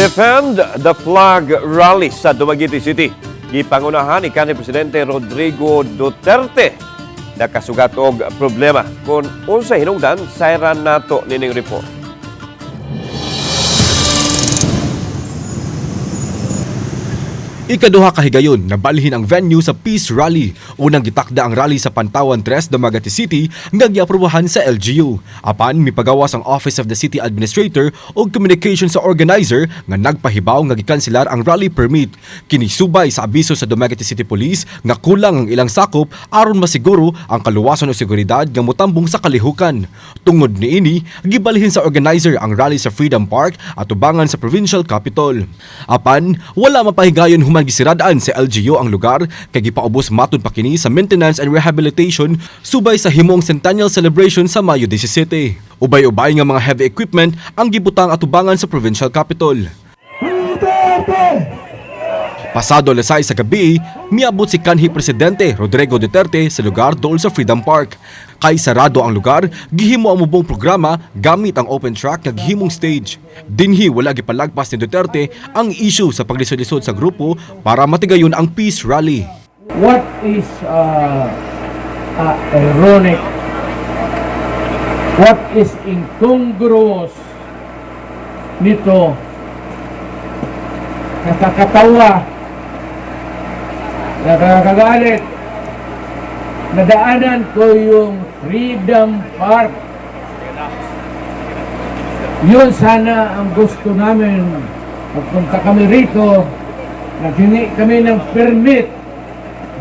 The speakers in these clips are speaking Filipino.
Defend the Flag Rally sa Dumaguete City. Gipangunahan ni kanhi Presidente Rodrigo Duterte nakasugat og problema kung unsa hinungdan sayran nato nining report. Ikaduha kahigayon na balhin ang venue sa Peace Rally. Unang gitakda ang rally sa Pantawan 3, Dumaguete City nga giaprobahan sa LGU. Apan mipagawas ang Office of the City Administrator o Communication sa organizer nga nagpahibaw nga gikanselar ang rally permit. Kinisubay sa abiso sa Dumaguete City Police nga kulang ang ilang sakop aron masiguro ang kaluwasan o seguridad nga motambong sa kalihukan. Tungod niini, gibalhin sa organizer ang rally sa Freedom Park at tubangan sa Provincial Capitol. Apan, wala mapahigayon human gisiradaan sa LGU ang lugar kay gipaubos matud pa kini sa maintenance and rehabilitation subay sa himong centennial celebration sa Mayo 17. Ubay-ubay nga mga heavy equipment ang gibutang at tubangan sa Provincial Capitol. Pasado alas 6 sa gabi, miabot si kanhi Presidente Rodrigo Duterte sa lugar dool sa Freedom Park. Kay sarado ang lugar, gihimo ang mubong programa gamit ang open track nga gihimong stage. Dinhi wala gipalagpas ni Duterte ang issue sa paglisod-lisod sa grupo para matigayon ang peace rally. what is uh, uh, ironic, what is incongruous nito, nakakatawa, nakakagalit, nadaanan ko yung Freedom Park. Yun sana ang gusto namin. Pagpunta kami rito, naghingi kami ng permit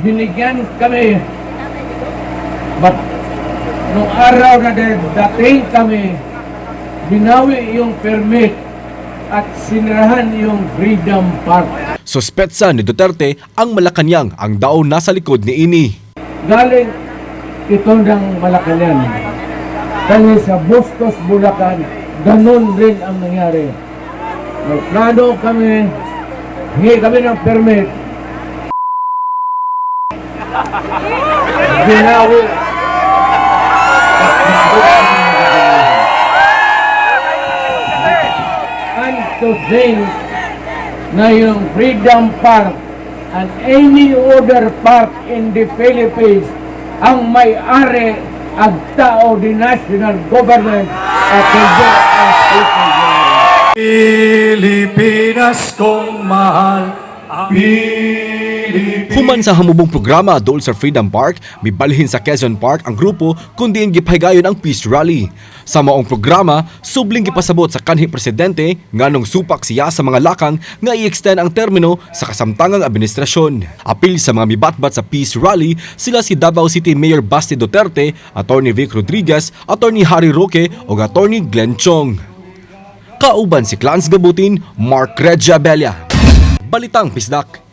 binigyan kami. But, nung araw na dating kami, binawi yung permit at sinirahan yung Freedom Park. Suspetsa ni Duterte ang Malacanang ang daw nasa likod ni Ini. Galing ito ng Malacanang. Kami sa Bustos, Bulacan, ganun rin ang nangyari. May plano kami, hingi kami ng permit. Binawi. And to think na yung Freedom Park and any other park in the Philippines ang may-ari ang tao di national government at hindi ang. Pilipinas kong mahal Pilipinas Human sa hamubong programa dool sa Freedom Park, mibalhin sa Quezon Park ang grupo kundi ang gipahigayon ang Peace Rally. Sa maong programa, subling gipasabot sa kanhi presidente nganong supak siya sa mga lakang nga i-extend ang termino sa kasamtangang administrasyon. Apil sa mga mibatbat sa Peace Rally, sila si Davao City Mayor Basti Duterte, Attorney Vic Rodriguez, Attorney Harry Roque o Attorney Glenn Chong. Kauban si Clans Gabutin, Mark Regia Belia. Balitang Pisdak.